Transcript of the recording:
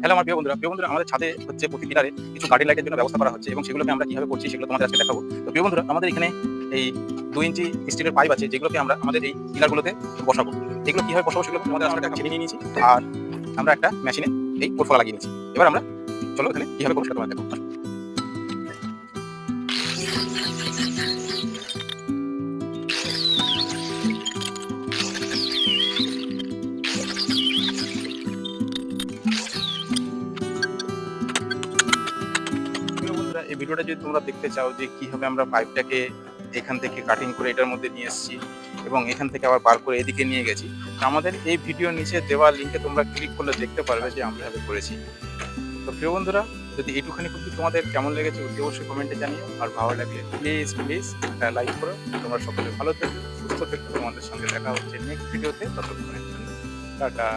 Hello আমার প্রিয় বন্ধুরা প্রিয় বন্ধুরা, আমাদের ছাদে হচ্ছে প্রতি পিলারে কিছু গাড়ি লাইটের জন্য ব্যবস্থা করা হচ্ছে এবং সেগুলোকে আমরা কীভাবে করছি সেগুলো তোমাদের আজকে দেখাবো। তো প্রিয় বন্ধুরা, আমাদের এখানে এই দুই ইঞ্চি স্টিলের পাইপ আছে যেগুলোকে আমরা আমাদের এই পিলারগুলোতে বসাবো। এগুলো কীভাবে বসাবো সেগুলো তোমাদের আসলে একটা নিয়ে নিয়েছি আর আমরা একটা মেশিনে এই পোটফলা লাগিয়ে নিয়েছি। এবার আমরা চলো এখানে কীভাবে করব তোমাদের দেখো এই ভিডিওটা যদি তোমরা দেখতে চাও যে কীভাবে আমরা পাইপটাকে এখান থেকে কাটিং করে এটার মধ্যে নিয়ে এসেছি এবং এখান থেকে আবার বার করে এদিকে নিয়ে গেছি আমাদের এই ভিডিও নিচে দেওয়া লিঙ্কে তোমরা ক্লিক করলে দেখতে পারবে যে আমরা এভাবে করেছি। তো প্রিয় বন্ধুরা, যদি এইটুখানি খুবই তোমাদের কেমন লেগেছে অতি অবশ্যই কমেন্টে জানিও, আর ভালো লাগলে প্লিজ প্লিজ একটা লাইক করো। তোমরা সকলে ভালো থেকো, সুস্থ থেকো, তোমাদের সঙ্গে দেখা হচ্ছে নেক্সট ভিডিওতে ততক্ষণের জন্য। টাটা।